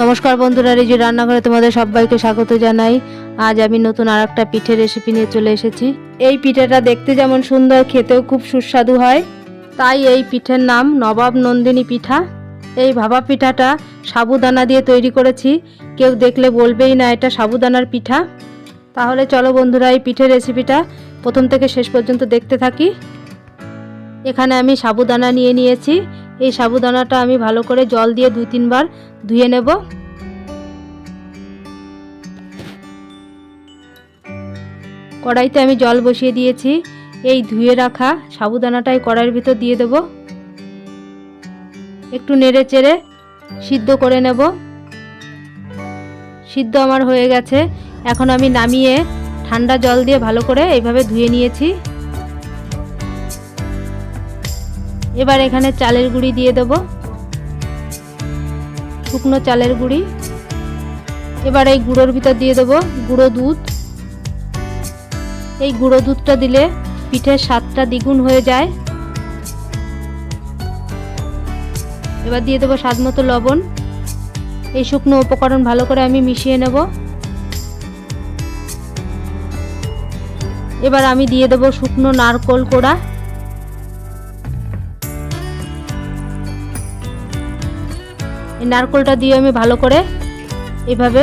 নমস্কার বন্ধুরা রিজু রান্নাঘরে তোমাদের সবাইকে স্বাগত জানাই। আজ আমি নতুন আর একটা পিঠের রেসিপি নিয়ে চলে এসেছি। এই পিঠেটা দেখতে যেমন সুন্দর, খেতেও খুব সুস্বাদু হয়। তাই এই পিঠের নাম নবাব নন্দিনী পিঠা। এই ভাবা পিঠাটা সাবুদানা দিয়ে তৈরি করেছি। কেউ দেখলে বলবেই না এটা সাবুদানার পিঠা। তাহলে চলো বন্ধুরা, এই পিঠের রেসিপিটা প্রথম থেকে শেষ পর্যন্ত দেখতে থাকি। এখানে আমি সাবুদানা নিয়ে নিয়েছি। এই সাবুদানাটা আমি ভালো করে জল দিয়ে দু তিনবার ধুয়ে নেব। কড়াইতে আমি জল বসিয়ে দিয়েছি। এই ধুয়ে রাখা সাবুদানাটাই কড়াইয়ের ভিতর দিয়ে দেব। একটু নেড়ে চেড়ে সিদ্ধ করে নেব। সিদ্ধ আমার হয়ে গেছে। এখন আমি নামিয়ে ঠান্ডা জল দিয়ে ভালো করে এইভাবে ধুয়ে নিয়েছি। এবার এখানে চালের গুঁড়ি দিয়ে দেব। শুকনো চালের গুঁড়ি। এবার এই গুঁড়োর ভিতর দিয়ে দেব গুঁড়ো দুধ। এই গুঁড়ো দুধটা দিলে পিঠের স্বাদটা দ্বিগুণ হয়ে যায়। এবার দিয়ে দেবো স্বাদ মতো লবণ। এই শুকনো উপকরণ ভালো করে আমি মিশিয়ে নেব। এবার আমি দিয়ে দেবো শুকনো নারকোল কোড়া। এই নারকোলটা দিয়ে আমি ভালো করে এভাবে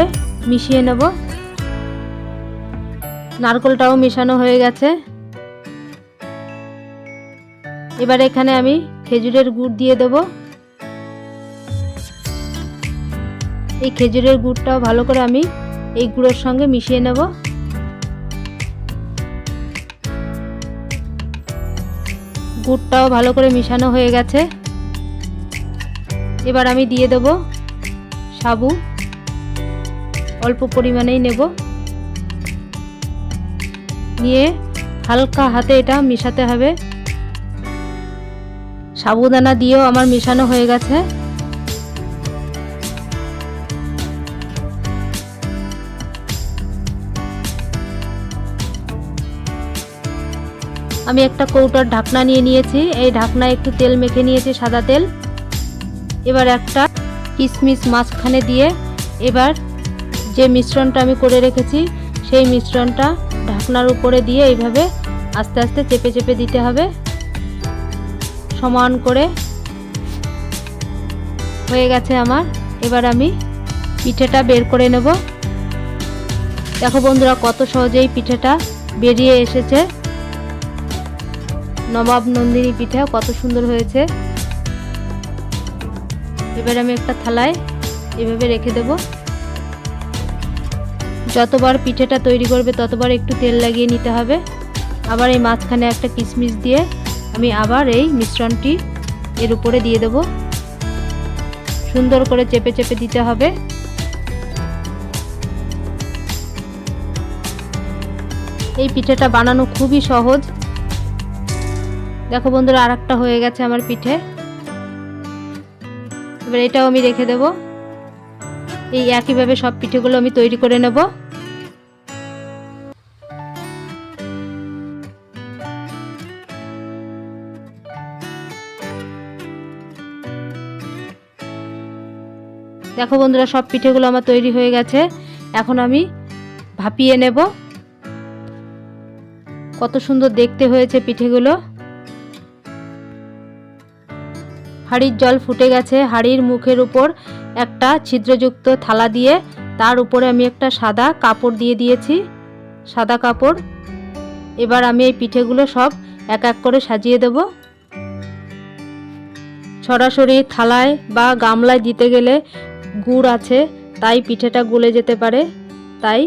মিশিয়ে নেব। নারকোলটাও মেশানো হয়ে গেছে। এবার এখানে আমি খেজুরের গুড় দিয়ে দেব। এই খেজুরের গুড়টাও ভালো করে আমি এই গুড়ের সঙ্গে মিশিয়ে নেব। গুড়টাও ভালো করে মিশানো হয়ে গেছে। এবার আমি দিয়ে দেব সাবু। অল্প পরিমাণেই নেব। নিয়ে হালকা হাতে এটা মেশাতে হবে। সাবুদানা দিয়েও আমার মেশানো হয়ে গেছে। আমি একটা কৌটার ঢাকনা নিয়ে নিয়েছি। এই ঢাকনায় একটু তেল মেখে নিয়েছি, সাদা তেল। এবার একটা কিশমিশ মাঝখানে দিয়ে এবার যে মিশ্রণটা আমি করে রেখেছি, সেই মিশ্রণটা ঢাকনার উপরে দিয়ে এইভাবে আস্তে আস্তে চেপে চেপে দিতে হবে। সমান করে হয়ে গেছে আমার। এবার আমি পিঠেটা বের করে নেব। দেখো বন্ধুরা, কত সহজেই পিঠেটা বেরিয়ে এসেছে। নবাব নন্দিনী পিঠা কত সুন্দর হয়েছে। এবার আমি একটা থালায় এভাবে রেখে দেব। যতবার পিঠেটা তৈরি করবে ততবার একটু তেল লাগিয়ে নিতে হবে। আবার এই মাঝখানে একটা কিশমিশ দিয়ে আমি আবার এই মিশ্রণটি এর উপরে দিয়ে দেব। সুন্দর করে চেপে চেপে দিতে হবে। এই পিঠেটা বানানো খুবই সহজ। দেখো বন্ধুরা আর হয়ে গেছে আমার পিঠে। এবার এটাও আমি রেখে দেব। এই একইভাবে সব পিঠেগুলো আমি তৈরি করে নেব। দেখো বন্ধুরা, সব পিঠেগুলো আমার তৈরি হয়ে গেছে। এখন আমি ভাপিয়ে নেব। কত সুন্দর দেখতে হয়েছে পিঠেগুলো। হাঁড়ির জল ফুটে গেছে। হাঁড়ির মুখের উপর একটা ছিদ্রযুক্ত থালা দিয়ে তার উপরে আমি একটা সাদা কাপড় দিয়ে দিয়েছি। সাদা কাপড়। এবার আমি এই পিঠেগুলো সব এক এক করে সাজিয়ে দেব। সরাসরি থালায় বা গামলায় দিতে গেলে গুড় আছে, তাই পিঠেটা গলে যেতে পারে। তাই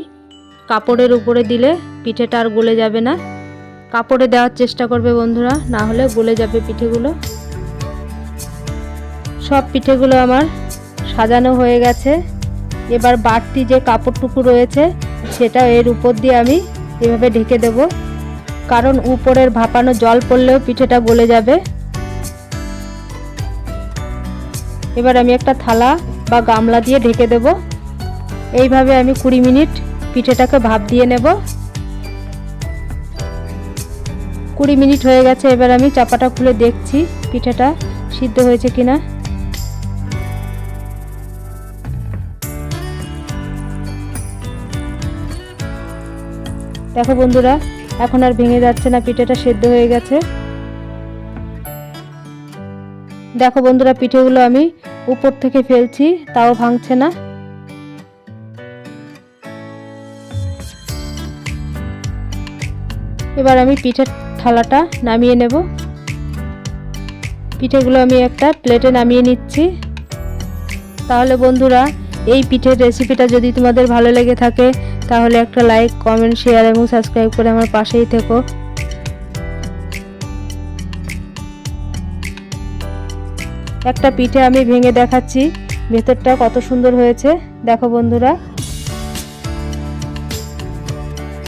কাপড়ের উপরে দিলে পিঠেটা আর গলে যাবে না। কাপড়ে দেওয়ার চেষ্টা করবে বন্ধুরা, না হলে গলে যাবে পিঠেগুলো। সব পিঠেগুলো আমার সাজানো হয়ে গেছে। এবার বাড়তি যে কাপড়টুকু রয়েছে সেটা এর উপর দিয়ে আমি এভাবে ঢেকে দেব। কারণ উপরের ভাপানো জল পড়লেও পিঠেটা গলে যাবে। এবার আমি একটা থালা বা গামলা দিয়ে ঢেকে দেব। এইভাবে আমি কুড়ি মিনিট পিঠেটাকে ভাপ দিয়ে নেব। কুড়ি মিনিট হয়ে গেছে, এবার আমি চাপাটা খুলে দেখছি পিঠেটা সিদ্ধ হয়েছে কিনা। দেখো বন্ধুরা, এখন আর ভেঙে যাচ্ছে না, পিঠেটা সেদ্ধ হয়ে গেছে। দেখো বন্ধুরা, পিঠেগুলো আমি উপর থেকে ফেলছি, তাও ভাঙছে না। এবার আমি পিঠের থালাটা নামিয়ে নেব। পিঠেগুলো আমি একটা প্লেটে নামিয়ে নিচ্ছি। তাহলে বন্ধুরা, এই পিঠের রেসিপিটা যদি তোমাদের ভালো লেগে থাকে তাহলে একটা লাইক কমেন্ট শেয়ার এবং সাবস্ক্রাইব করে আমার পাশেই থেকো। একটা পিঠে আমি ভেঙে দেখাচ্ছি, ভেতরটা কত সুন্দর হয়েছে। দেখো বন্ধুরা।